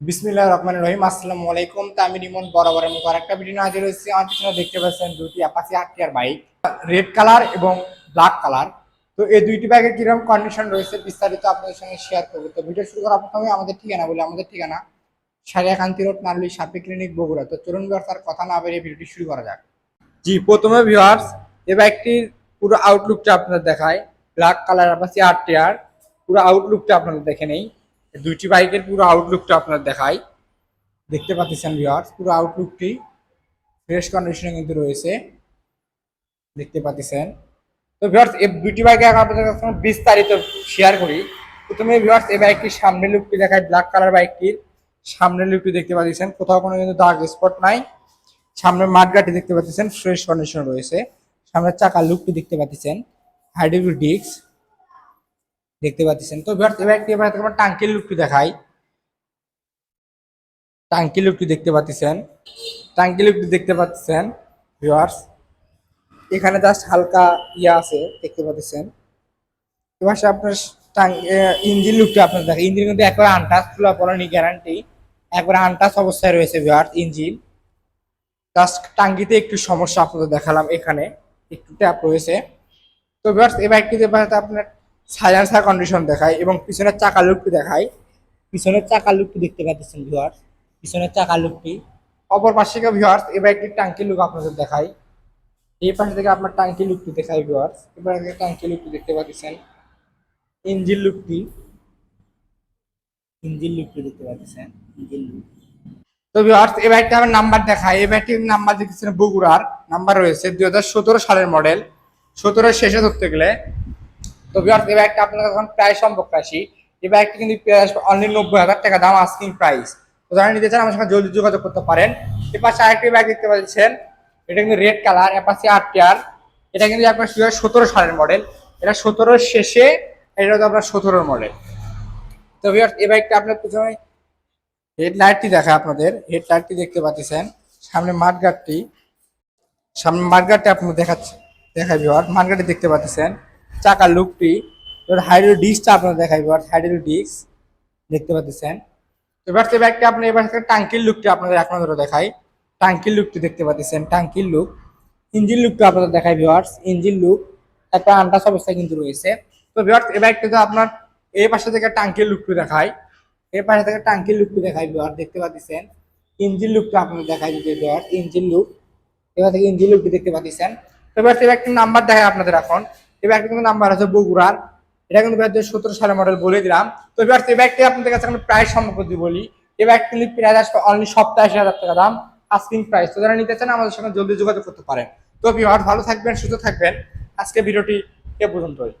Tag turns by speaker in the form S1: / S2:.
S1: বিসমিল্লাহ রহমান রহিম, আসসালামু আলাইকুম। তা আমি রিমন বরাবরের মতো আরেকটা ভিডিও হাজির হয়েছি। আমার পিছনে দেখতে পাচ্ছেন দুটি অ্যাপাচি আটটিয়ার বাইক রেড কালার এবং ব্ল্যাক কালার তো এই দুইটি বাইকের কীরকম কন্ডিশন রয়েছে বিস্তারিত আপনাদের সঙ্গে শেয়ার করব। তো ভিডিও শুরু করার প্রথমে আমাদের ঠিকানা বলি। আমাদের ঠিকানা সারিয়াকান্তি রোড নারলি সাপি ক্লিনিক বগুড়া। তো চলুন ব্যবসার কথা না বেরিয়ে ভিডিওটি শুরু করা যাক। জি, প্রথমে ভিউয়ার্স এই বাইকটির পুরো আউটলুকটা আপনাদের দেখায় ব্ল্যাক কালার অ্যাপাচি আটটিয়ার পুরো আউটলুকটা আপনাদের দেখে নেই। দুইটি বাইকের পুরো আউটলুকটা আপনার দেখাই। দেখতে পাচ্ছেন ভিউয়ার্স পুরো আউটলুকটি ফ্রেশ কন্ডিশনে কিন্তু রয়েছে। দেখতে পাচ্ছেন। তো ভিউয়ার্স এই দুইটি বাইকে আপনাদের কাছে বিস্তারিত শেয়ার করি। প্রথমে ভিউয়ার্স এই বাইকটির সামনের লুকটি দেখায় ব্ল্যাক কালার বাইকটির। সামনের লুকটি দেখতে পাচ্ছেন, কোথাও কোনো কিন্তু দাগ স্পট নাই। সামনের মাঠগাটি দেখতে পাচ্ছেন ফ্রেশ কন্ডিশন রয়েছে। সামনের চাকার লুকটি দেখতে পাচ্ছেন হাইড্রোলিক ডিস্ক দেখতে পাচ্ছেন। তো এবার একটি এবার টাঙ্কির লুকটি দেখাই। টাঙ্কি লুকটি দেখতে পাচ্ছেন। টাঙ্কি লুকটি দেখতে পাচ্ছেন ভিউয়ার্স এখানে জাস্ট হালকা ইয়ে আছে, দেখতে পাচ্ছেন। এবার আপনার ইঞ্জিন লুকটি আপনার দেখেন ইঞ্জিন কিন্তু একবার আনটাচ খোলা পড়ানি গ্যারান্টি একবার আনটাচ অবস্থায় রয়েছে ভিউয়ার্স ইঞ্জিন। জাস্ট টাঙ্কিতে একটু সমস্যা আপনাদের দেখালাম এখানে। একটু ট্যাপ রয়েছে। তো ভিউয়ার্স এই বাইকটিতে আপনার সাইলেন্সার কন্ডিশন দেখায় এবং পিছনের চাকা লুকটি দেখায়। পিছনের চাকা লুকটি দেখতে পাচ্ছেন ভিউয়ার্স পিছনের চাকা লুকটি অপর পাশে ভিউয়ার্স এবার একটি টাঙ্কি লুক আপনাদের দেখাই। এই পাশে থেকে আপনার টাঙ্কি লুকটি দেখাই ভিউয়ার্স এবার টাঙ্কি লুকটি দেখতে পাচ্ছেন। ইঞ্জিন লুকটি ইঞ্জিন লুকটি দেখতে পাচ্ছেন। ইঞ্জিন লুক তো ভিউয়ার্স এই বাইকটা আমার নাম্বার দেখায় এই বাইকটির নাম্বার দেখতেছেন বগুড়ার। নাম্বার রয়েছে দুই হাজার সতেরো সালের মডেল সতেরো শেষে ধরতে গেলে তো ভিউয়ার্স এই বাইকটা আপনার এখন প্রায় সম্পর্ক আসি এই বাইকটি কিন্তু অনলি নব্বই হাজার টাকা দাম আস্কিং প্রাইস তো যারা নিতে চান, আমার সঙ্গে জলদি যোগাযোগ করতে পারেন। এর পাশে আরেকটি বাইক দেখতে পাচ্ছেন। এটা কিন্তু রেড কালারের পাশে আট টিয়ার এটা কিন্তু আপনার হাজার সতেরো সালের মডেল এটা সতেরোর শেষে এটা হচ্ছে আপনার সতেরোর মডেল তো ভিউয়ার্স এই বাইকটা আপনার পিছনে হেডলাইটটি দেখায় আপনাদের। হেডলাইটটি দেখতে পাচ্ছেন। সামনে মাঠগাটটি সামনে মাঠগাটটি আপনার দেখাচ্ছে, দেখায় ভিউয়ার মাঠগাটটি দেখতে পাচ্ছেন। চাকার লুকটি। হাইড্রো ডিস্কটা আপনার দেখাই এবার হাইড্রো ডিস্ক দেখতে পাচ্ছেন। এবার সে ব্যাগটা আপনি, এবার টাঙ্কির লুকটি আপনাদের এক নজরে দেখাই। টাঙ্কির লুকটি দেখতে পাচ্ছেন টাঙ্কির লুক। ইঞ্জিন লুকটা আপনাদের দেখাই ভিওয়ার্স ইঞ্জিন লুক, একটা আন্টাস অবস্থায় কিন্তু রয়েছে। তো ভিওয়ার্স এবার তো আপনার এই পাশে থেকে টাঙ্কির লুকটি দেখাই। এই পাশে থেকে টাঙ্কির লুকটি দেখাই ভিওয়ার দেখতে পাচ্ছেন ইঞ্জিন লুকটা আপনাদের দেখাই যদি ভিওয়ার্স ইঞ্জিন লুক, এবার থেকে ইঞ্জিন লুকটি দেখতে পাচ্ছেন। তো এবার এবার একটি নাম্বার দেখায় আপনাদের এখন। এবার কিন্তু নাম্বার আছে বগুড়ার। এটা কিন্তু সতেরো সালের মডেল বলে দিলাম। তো এবার এই ব্যাগটি আপনাদের কাছে আমি প্রায় সম্পর্কে বলি। এই ব্যাগ কিন্তু প্রায় আসবে অনলি সপ্তাহে আশি হাজার টাকা দাম আস্কিং প্রাইস তো যারা নিতে চান আমাদের সঙ্গে জলদি যোগাযোগ করতে পারেন। তো ভিউয়ার ভালো থাকবেন, সুস্থ থাকবেন। আজকে ভিডিওটি এ পর্যন্তই।